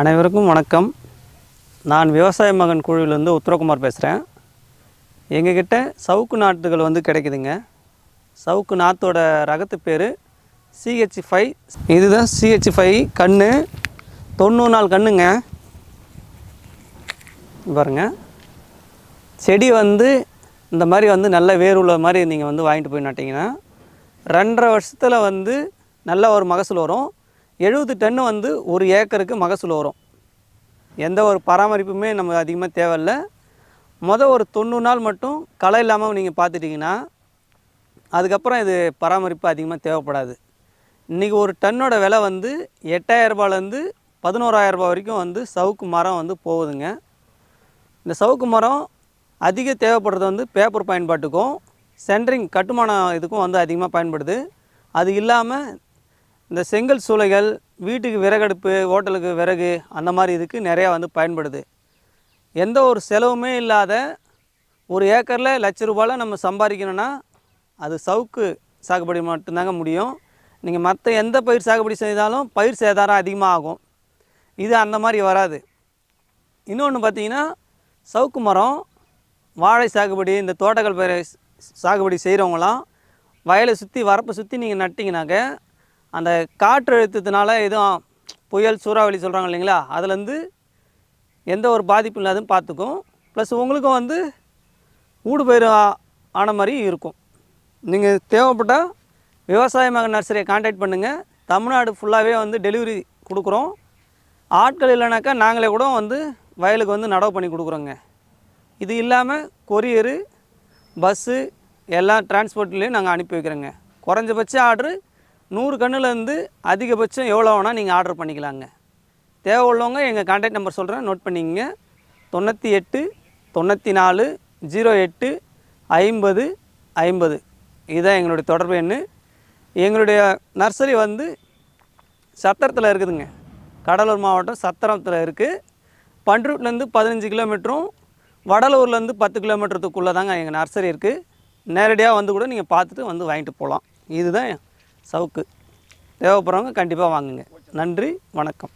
அனைவருக்கும் வணக்கம். நான் விவசாய மகன் குழுவிலேருந்து உத்தரகுமார் பேசுகிறேன் எங்ககிட்ட சவுக்கு நாற்றுகள் வந்து கிடைக்குதுங்க. சவுக்கு நாற்றோட ரகத்து பேர் சிஹெச் ஃபைவ் இதுதான் சிஹெச் ஃபைவ் கண் தொண்ணூறு நாள் கன்றுங்க பாருங்க. செடி வந்து இந்த மாதிரி வந்து நல்ல வேர் உள்ள மாதிரி நீங்கள் வந்து வாங்கிட்டு போய் நட்டிங்கன்னா ரெண்டரை வருஷத்தில் வந்து நல்ல ஒரு மகசூல் வரும். எழுபது டன்னு வந்து ஒரு ஏக்கருக்கு மகசூல் வரும். எந்த ஒரு பராமரிப்புமே நம்ம அதிகமாக தேவையில்ல. மொதல் ஒரு தொண்ணூறு நாள் மட்டும் களை இல்லாமல் நீங்கள் பார்த்துட்டிங்கன்னா அதுக்கப்புறம் இது பராமரிப்பு அதிகமாக தேவைப்படாது. இன்றைக்கி ஒரு டன்னோட விலை வந்து எட்டாயிரரூபாலேருந்து பதினோராயிரரூபா வரைக்கும் வந்து சவுக்கு மரம் வந்து போகுதுங்க. இந்த சவுக்கு மரம் அதிக தேவைப்படுறது வந்து பேப்பர் பயன்பாட்டுக்கும் சென்ட்ரிங் கட்டுமான இதுக்கும் வந்து அதிகமாக பயன்படுது. அது இல்லாமல் இந்த செங்கல் சூளைகள் வீட்டுக்கு விறகடுப்பு ஹோட்டலுக்கு விறகு அந்த மாதிரி இதுக்கு நிறையா வந்து பயன்படுது. எந்த ஒரு செலவுமே இல்லாத ஒரு ஏக்கரில் லட்ச ரூபாயில் நம்ம சம்பாதிக்கணும்னா அது சவுக்கு சாகுபடி மட்டும்தாங்க முடியும். நீங்கள் மற்ற எந்த பயிர் சாகுபடி செய்தாலும் பயிர் சேதாரம் அதிகமாக ஆகும் இது அந்த மாதிரி வராது. இன்னொன்று பார்த்தீங்கன்னா சவுக்கு மரம் வாழை சாகுபடி இந்த தோட்டக்கல் பயிரை சாகுபடி செய்கிறவங்களாம் வயலை சுற்றி வரப்பை சுற்றி நீங்கள் நட்டிங்கனாக்க அந்த காற்று அழுத்தத்தினால எதுவும் புயல் சூறாவளி சொல்கிறாங்க இல்லைங்களா? அதுலேருந்து எந்த ஒரு பாதிப்பும் இல்லாதுன்னு பார்த்துக்கும். ப்ளஸ் உங்களுக்கும் வந்து ஊடு பயிர் ஆ- ஆன மாதிரி இருக்கும். நீங்கள் தேவைப்பட்டால் விவசாய மக நர்சரியை காண்டாக்ட் பண்ணுங்கள் தமிழ்நாடு ஃபுல்லாகவே வந்து டெலிவரி கொடுக்குறோம். ஆட்கள் இல்லைனாக்கா நாங்களே கூட வந்து வயலுக்கு வந்து நடவு பண்ணி கொடுக்குறோங்க. இது இல்லாமல் கொரியரு பஸ்ஸு எல்லா டிரான்ஸ்போர்ட்லேயும் நாங்கள் அனுப்பி வைக்கிறோங்க. குறைஞ்சபட்ச ஆர்டரு நூறு கன்னுலேருந்து அதிகபட்சம் எவ்வளோ வேணால் நீங்கள் ஆர்டர் பண்ணிக்கலாங்க. தேவை உள்ளவங்க எங்கள் கான்டாக்ட் நம்பர் சொல்கிறேன். நோட் பண்ணிக்கங்க. தொண்ணூற்றி எட்டு தொண்ணூற்றி நாலு ஜீரோ எட்டு ஐம்பது ஐம்பது. இதுதான் எங்களுடைய தொடர்பு எண்ணு. எங்களுடைய நர்சரி வந்து சத்திரத்தில் இருக்குதுங்க. கடலூர் மாவட்டம் சத்திரத்தில் இருக்குது பண்ருட்லேருந்து பதினஞ்சு கிலோமீட்டரும் வடலூர்லேருந்து பத்து கிலோமீட்டருக்குள்ளே தாங்க எங்கள் நர்சரி இருக்குது நேரடியாக வந்து கூட நீங்கள் பார்த்துட்டு வந்து வாங்கிட்டு போகலாம். இதுதான் சவுக்கு. தேவைப்படுறவங்க கண்டிப்பாக வாங்குங்க. நன்றி வணக்கம்.